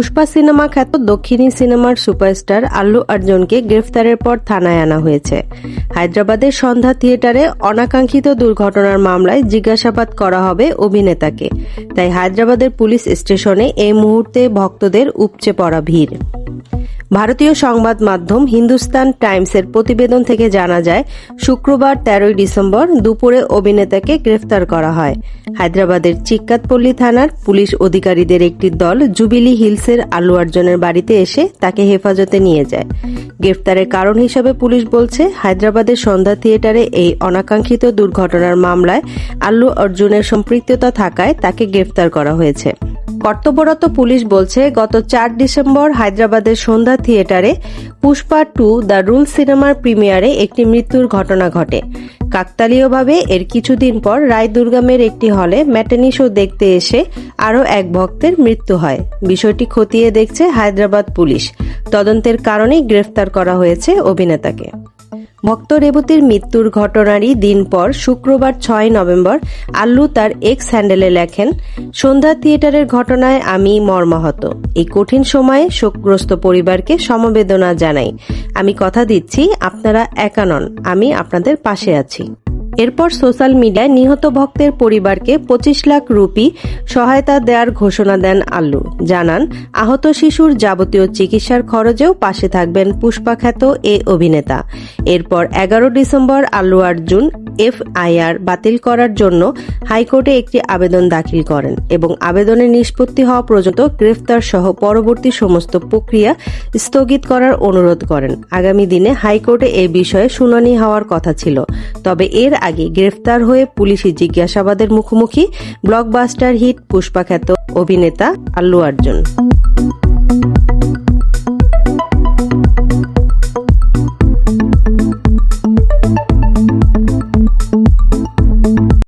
Pushpa cinema খ্যাত দক্ষিণী সিনেমার সুপারস্টার আল্লু অর্জুনকে গ্রেফতারের পর থানায় আনা হয়েছে। হায়দ্রাবাদের সন্ধ্যা থিয়েটারে অনাকাঙ্ক্ষিত দুর্ঘটনার মামলায় জিজ্ঞাসাবাদ করা হবে অভিনেতাকে। তাই হায়দ্রাবাদের পুলিশ স্টেশনে এই মুহূর্তে ভক্তদের উপচে পড়া ভিড়। ভারতীয় সংবাদ মাধ্যম হিন্দুস্তান টাইমসের প্রতিবেদন থেকে জানা যায়, শুক্রবার তেরোই ডিসেম্বর দুপুরে অভিনেতাকে গ্রেফতার করা হয়। হায়দ্রাবাদের চিক্কাতপল্লী থানার পুলিশ অধিকারীদের একটি দল জুবিলি হিলসের আলু অর্জনের বাড়িতে এসে তাকে হেফাজতে নিয়ে যায়। গ্রেফতারের কারণ হিসেবে পুলিশ বলছে, হায়দ্রাবাদের সন্ধ্যা থিয়েটারে এই অনাকাঙ্ক্ষিত দুর্ঘটনার মামলায় আল্লু অর্জুনের সম্পৃক্ততা থাকায় তাকে গ্রেফতার করা হয়েছে। কর্তব্যরত পুলিশ বলছে, গত চার ডিসেম্বর হায়দ্রাবাদের সন্ধ্যা থিয়েটারে পুষ্পা টু দ্য রুল সিনেমার প্রিমিয়ারে একটি মৃত্যুর ঘটনা ঘটে। কাকতালীয়ভাবে এর কিছুদিন পর রায়দুর্গামের একটি হলে ম্যাটানি শো দেখতে এসে আরও এক ভক্তের মৃত্যু হয়। বিষয়টি খতিয়ে দেখছে হায়দ্রাবাদ পুলিশ। তদন্তের কারণেই গ্রেফতার করা হয়েছে অভিনেতাকে। ভক্ত রেবতীর মৃত্যুর ঘটনারই দিন পর শুক্রবার ছয় নভেম্বর আল্লু তার এক্স হ্যান্ডেলে লেখেন, সন্ধ্যা থিয়েটারের ঘটনায় আমি মর্মাহত। এই কঠিন সময়ে শোকগ্রস্ত পরিবারকে সমবেদনা জানাই। আমি কথা দিচ্ছি, আপনারা একা নন, আমি আপনাদের পাশে আছি। এরপর সোশ্যাল মিডিয়ায় নিহত ভক্তের পরিবারকে পঁচিশ লাখ রুপি সহায়তা দেওয়ার ঘোষণা দেন আল্লু। জানান, আহত শিশুর যাবতীয় চিকিৎসার খরচেও পাশে থাকবেন পুষ্পাখ্যাত এ অভিনেতা। এরপর এগারো ডিসেম্বর আল্লু অর্জুন এফআইআর বাতিল করার জন্য হাইকোর্টে একটি আবেদন দাখিল করেন এবং আবেদনের নিষ্পত্তি হওয়া পর্যন্ত গ্রেফতার সহ পরবর্তী সমস্ত প্রক্রিয়া স্থগিত করার অনুরোধ করেন। আগামী দিনে হাইকোর্টে এই বিষয়ে শুনানি হওয়ার কথা ছিল। তবে এর আগে গ্রেফতার হয়ে পুলিশি জিজ্ঞাসাবাদের মুখোমুখি ব্লকবাস্টার হিট পুষ্পাখ্যাত অভিনেতা আল্লু অর্জুন।